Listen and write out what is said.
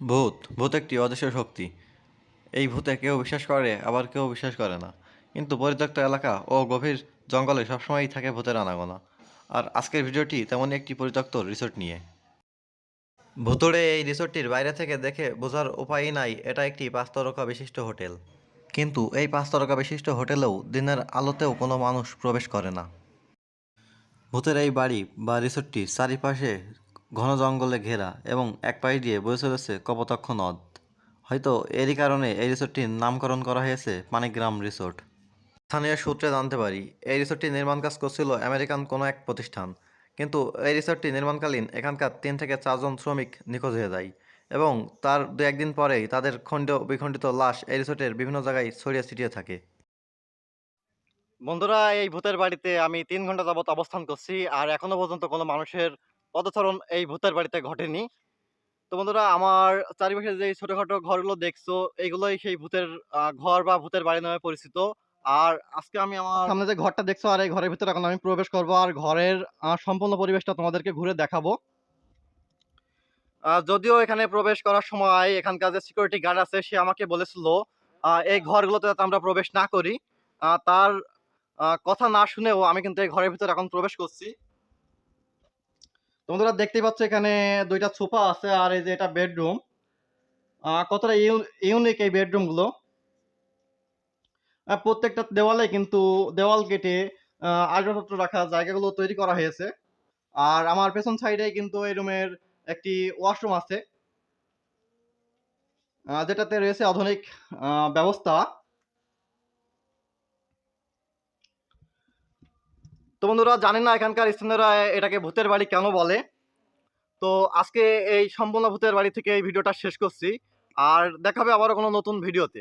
ভূত ভূত একটি অদৃশ্য শক্তি। এই ভূতে কেউ বিশ্বাস করে, আবার কেউ বিশ্বাস করে না। কিন্তু পরিত্যক্ত এলাকা ও গভীর জঙ্গলে সবসময়ই থাকে ভূতের আনাগোনা। আর আজকের ভিডিওটি তেমনই একটি পরিত্যক্ত রিসোর্ট নিয়ে। ভুতুড়ে এই রিসোর্টটির বাইরে থেকে দেখে বোঝার উপায়ই নাই, এটা একটি পাঁচ তারকা বিশিষ্ট হোটেল। কিন্তু এই পাঁচ তারকা বিশিষ্ট হোটেলেও দিনের আলোতেও কোনো মানুষ প্রবেশ করে না। ভূতের এই বাড়ি বা রিসোর্টটির চারিপাশে ঘন জঙ্গলে ঘেরা এবং এক পাশ দিয়ে বয়ে চলেছে কপোতাক্ষ নদ। হয়তো এরই কারণে এই রিসোর্টটির নামকরণ করা হয়েছে পানিগ্রাম রিসোর্ট। স্থানীয় সূত্রে জানতে পারি, এই রিসোর্টটি নির্মাণ কাজ করছিল আমেরিকান কোনো এক প্রতিষ্ঠান। কিন্তু এই রিসোর্টটি নির্মাণকালীন এখানকার তিন থেকে চারজন শ্রমিক নিখোঁজ হয়ে যায় এবং তার দু একদিন পরেই তাদের খণ্ড বিখণ্ডিত লাশ এই রিসোর্টের বিভিন্ন জায়গায় ছড়িয়ে ছিটিয়ে থাকে। বন্ধুরা, এই ভূতের বাড়িতে আমি তিন ঘণ্টা যাবত অবস্থান করছি আর এখনও পর্যন্ত কোনো মানুষের পদচারণ এই ভূতের বাড়িতে ঘটেনি। তো বন্ধুরা আমার চারিপাশে যে ছোটখাটো ঘরগুলো দেখছ এইগুলোই সেই ভূতের ঘর বা ভূতের বাড়ি নামে পরিচিত। আর আজকে আমি আমার সামনে যে ঘরটা দেখছ আর এই ঘরের ভিতরে এখন আমি প্রবেশ করব আর ঘরের সম্পূর্ণ পরিবেশটা তোমাদেরকে ঘুরে দেখাবো। যদিও এখানে প্রবেশ করার সময় এখানকার যে সিকিউরিটি গার্ড আছে সে আমাকে বলেছিল এই ঘরগুলোতে যাতে আমরা প্রবেশ না করি। তার কথা না শুনেও আমি কিন্তু এই ঘরের ভিতরে এখন প্রবেশ করছি। তোমরা দেখতেই পাচ্ছ এখানে দুইটা সোফা আছে আর এই যে এটা বেডরুম। কতটা ইউনিক এই বেডরুমগুলো প্রত্যেকটা দেওয়ালে কিন্তু দেওয়াল কেটে আসবাবপত্র রাখার জায়গাগুলো তৈরি করা হয়েছে। আর আমার পেছন সাইডে কিন্তু এই রুমের একটি ওয়াশরুম আছে। যেটাতে রয়েছে আধুনিক ব্যবস্থা। তো বন্ধুরা জানি না এখানকার স্থানীয়রা এটাকে ভূতের বাড়ি কেন বলে? তো আজকে এই সম্পূর্ণ ভূতের বাড়ি থেকে এই ভিডিওটা শেষ করছি। আর দেখাবে আবারও কোনো নতুন ভিডিওতে।